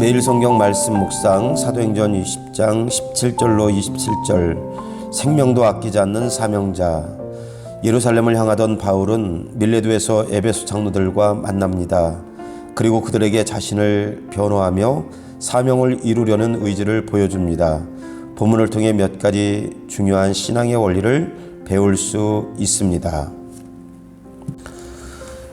매일 성경 말씀 묵상 사도행전 20장 17절로 27절 생명도 아끼지 않는 사명자 예루살렘을 향하던 바울은 밀레도에서 에베소 장로들과 만납니다. 그리고 그들에게 자신을 변호하며 사명을 이루려는 의지를 보여줍니다. 본문을 통해 몇 가지 중요한 신앙의 원리를 배울 수 있습니다.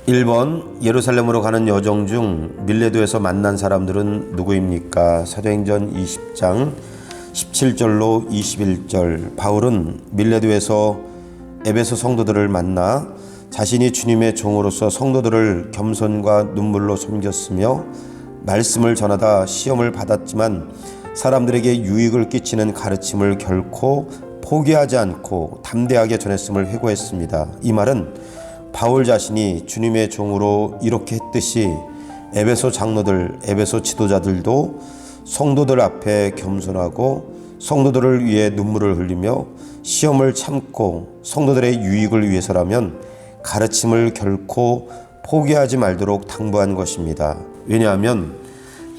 1번 예루살렘으로 가는 여정 중 밀레도에서 만난 사람들은 누구입니까? 사도행전 20장 17절로 21절 바울은 밀레도에서 에베소 성도들을 만나 자신이 주님의 종으로서 성도들을 겸손과 눈물로 섬겼으며 말씀을 전하다 시험을 받았지만 사람들에게 유익을 끼치는 가르침을 결코 포기하지 않고 담대하게 전했음을 회고했습니다. 이 말은 바울 자신이 주님의 종으로 이렇게 했듯이 에베소 장로들, 에베소 지도자들도 성도들 앞에 겸손하고 성도들을 위해 눈물을 흘리며 시험을 참고 성도들의 유익을 위해서라면 가르침을 결코 포기하지 말도록 당부한 것입니다. 왜냐하면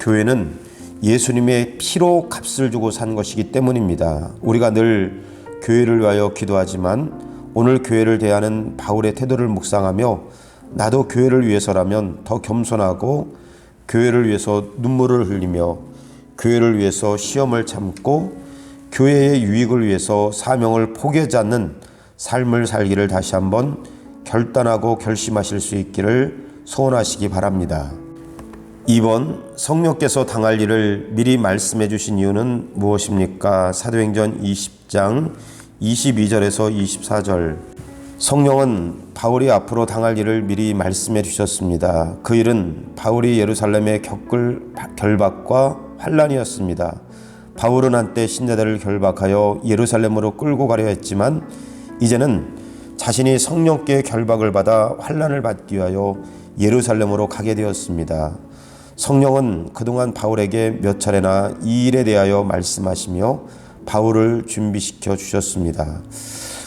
교회는 예수님의 피로 값을 주고 산 것이기 때문입니다. 우리가 늘 교회를 위하여 기도하지만 오늘 교회를 대하는 바울의 태도를 묵상하며 나도 교회를 위해서라면 더 겸손하고 교회를 위해서 눈물을 흘리며 교회를 위해서 시험을 참고 교회의 유익을 위해서 사명을 포기하지 않는 삶을 살기를 다시 한번 결단하고 결심하실 수 있기를 소원하시기 바랍니다. 2번 성령께서 당할 일을 미리 말씀해 주신 이유는 무엇입니까? 사도행전 20장 22절에서 24절 성령은 바울이 앞으로 당할 일을 미리 말씀해 주셨습니다. 그 일은 바울이 예루살렘에 겪을 결박과 환란이었습니다. 바울은 한때 신자들을 결박하여 예루살렘으로 끌고 가려 했지만 이제는 자신이 성령께 결박을 받아 환란을 받기 위하여 예루살렘으로 가게 되었습니다. 성령은 그동안 바울에게 몇 차례나 이 일에 대하여 말씀하시며 바울을 준비시켜 주셨습니다.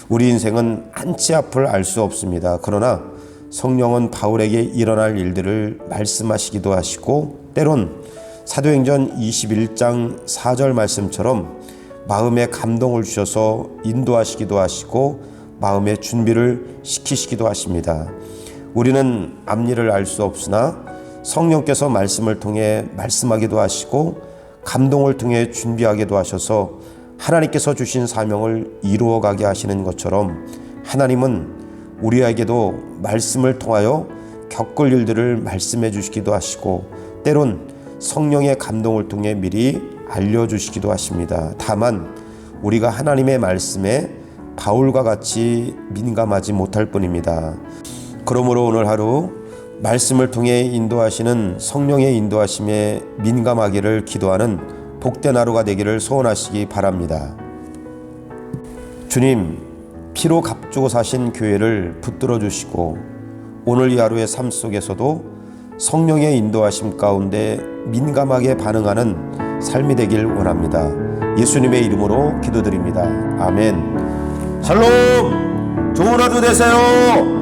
우리 인생은 한치 앞을 알 수 없습니다. 그러나 성령은 바울에게 일어날 일들을 말씀하시기도 하시고 때론 사도행전 21장 4절 말씀처럼 마음에 감동을 주셔서 인도하시기도 하시고 마음의 준비를 시키시기도 하십니다. 우리는 앞일을 알 수 없으나 성령께서 말씀을 통해 말씀하기도 하시고 감동을 통해 준비하기도 하셔서 하나님께서 주신 사명을 이루어 가게 하시는 것처럼 하나님은 우리에게도 말씀을 통하여 겪을 일들을 말씀해 주시기도 하시고 때론 성령의 감동을 통해 미리 알려주시기도 하십니다. 다만 우리가 하나님의 말씀에 바울과 같이 민감하지 못할 뿐입니다. 그러므로 오늘 하루 말씀을 통해 인도하시는 성령의 인도하심에 민감하기를 기도하는 복된 하루가 되기를 소원하시기 바랍니다. 주님, 피로 값주고 사신 교회를 붙들어 주시고 오늘 이 하루의 삶 속에서도 성령의 인도하심 가운데 민감하게 반응하는 삶이 되길 원합니다. 예수님의 이름으로 기도드립니다. 아멘. 샬롬! 좋은 하루 되세요!